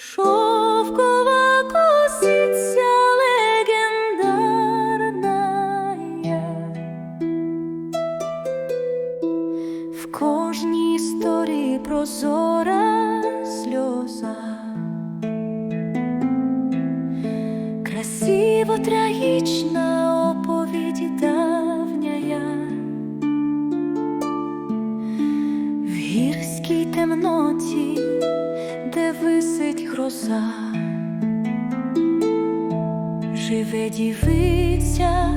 Шовкова косиця легендарная В кожній історії прозора сльоза. Красиво трагічна оповіді давняя В гірській темноті, гроза, живе дівиця,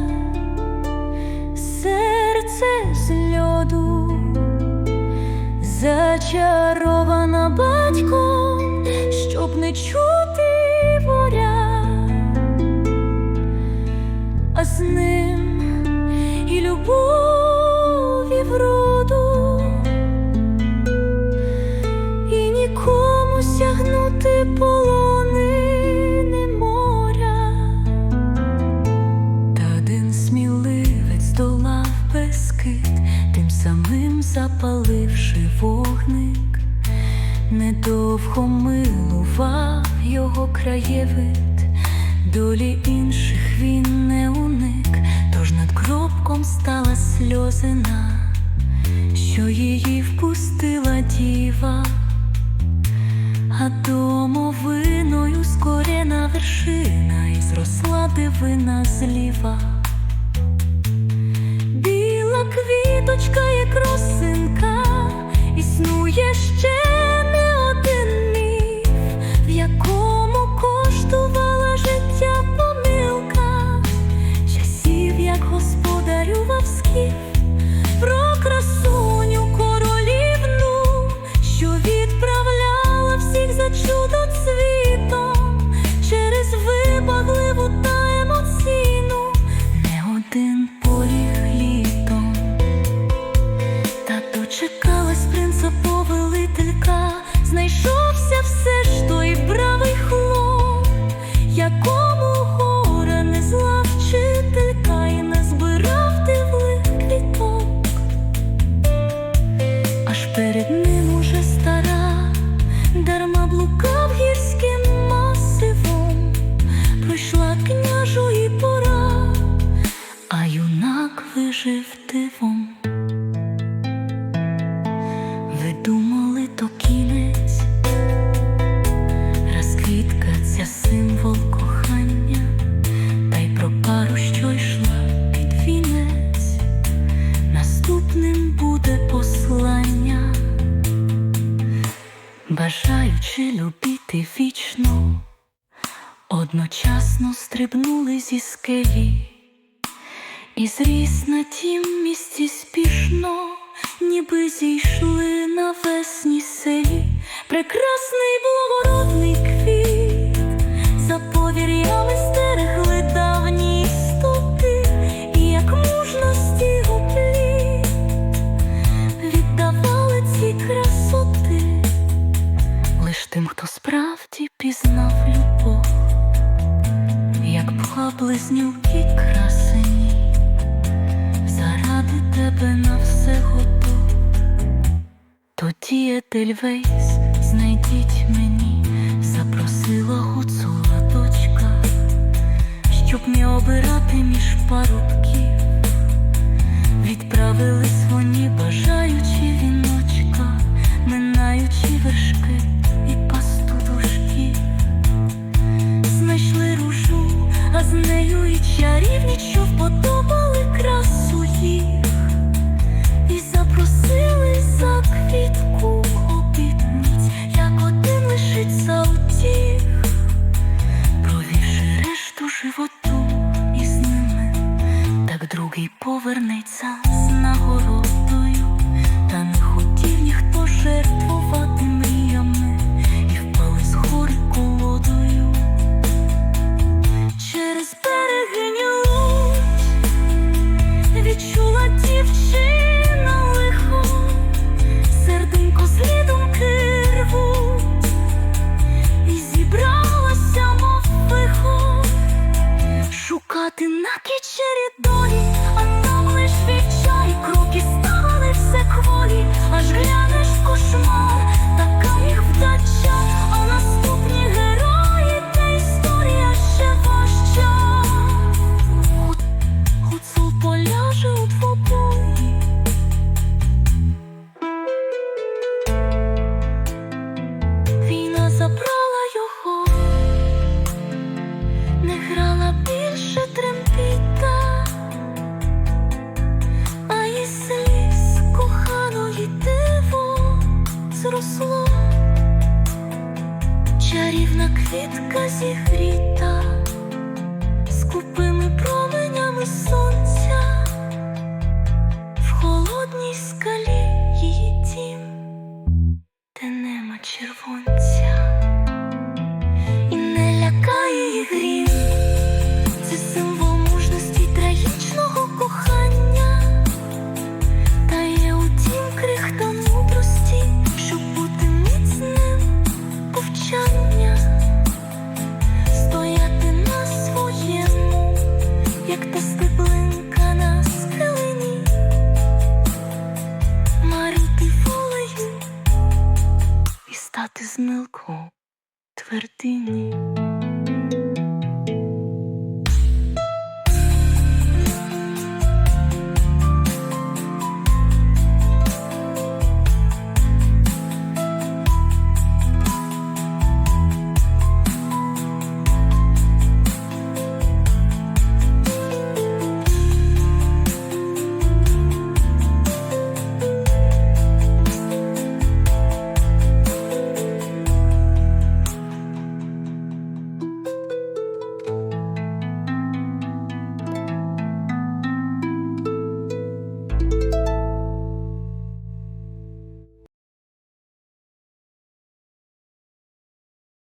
серце з льоду, зачарована батьком, щоб не чути воря, а з ним запаливши вогник, недовго милував його краєвид, долі інших він не уник, тож над кропком стала сльозина що її впустила діва, а домовиною скорена вершина і зросла дивина зліва. Вижив дивом. Ви думали, то кінець, розквітка ця символ кохання, та й про пару, що йшла під вінець, наступним буде послання, бажаючи любити вічно, одночасно стрибнули зі скелі. І зріс на тім місці спішно, ніби зійшли на весні селі, прекрасний благородний квіт, за повір'ями стерегли давні істоти, і як мужності гоплі віддавали ці красоти, лиш тим, хто справді пізнав любов, як була близнюки красені тебе на все готов. Тоді Етельвейс, знайдіть мені, запросила гуцула дочка, щоб не обирати між парубків, відправились Сонця нагородою, та не хотів ніхто жертвувати і впали з гори колодою. Через береги лють відчула дівчина лихо, серденько слідом кирву. І зібралася мов шукати на кічері долі. Чарівна квітка зігріта, скупими променями сонця, в холодній скалі її дім, де нема червонця, з твердині.